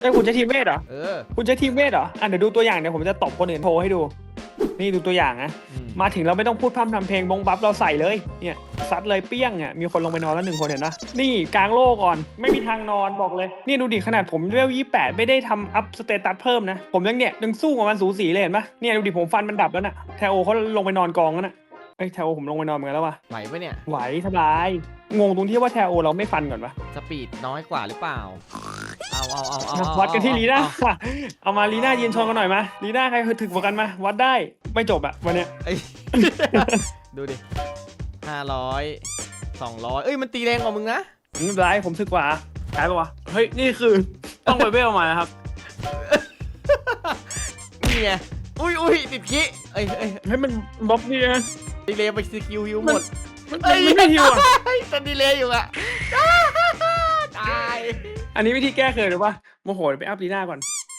แต่คุณใช้ทีมเวทเหรอ เออ คุณใช้ทีมเวทเหรอ อะเดี๋ยวดูตัวอย่างเดี๋ยวผมจะตบคนอื่นโทรให้ดู นี่ดูตัวอย่างนะ อืม มาถึงเราไม่ต้องพูดพร่ำทำเพลงบงบัฟเราใส่เลย เนี่ยซัดเลยเปี้ยงอะมีคนลงไปนอนแล้วหนึ่งคนเห็นปะนี่กลางโลกก่อน ไม่มีทางนอนบอกเลย นี่ดูดิขนาดผมเลเวลยี่แปดไม่ได้ทำอัพสเตตัสเพิ่มนะ ผมยังเนี่ยยังสู้กับมันสูสีเลยเห็นปะเนี่ยดูดิผมฟันมันดับแล้วน่ะ แทโอเขาลงไปนอนกองแล้วน่ะเอ้ยแทโอผมลงไปนอนเหมือนกันแล้ววะไหวปะเนี่ย ไหวสบาย งงตรงที่ว่าแทโอเราไม่ฟันก่อนวะสปีดน้อยกว่าหรือเปล่า เอาเอาเอาเอามาเอาวัดกันที่ลีน่าเอเอามาลีน่ายืนชนกันหน่อยมาลีน่าใครถึกกว่ากันมา วัดได้ไม่จบอะวันเนี้ยเอ้ยดูดิห้าร้อยสองร้อยเอ้ยมันตีแรงกว่ามึงนะไม่เป็นไรผมถึกกว่าใช่ปะวะเฮ้ยนี่คือต้องไปเวลมานะครับนี่ไงอุ้ยอุ้ยติดขี้เอ้ยเอ้ยให้มันบ๊อบนี่นะดีเลยไปสกิลฮิวหมดมันเอ้มันยไม่ฮิวอะเฮ้ยตันดีเลยอยู่อะตาย อันนี้วิธีแก้เคยหรือว่าโมโหไปอัพลีน่าก่อน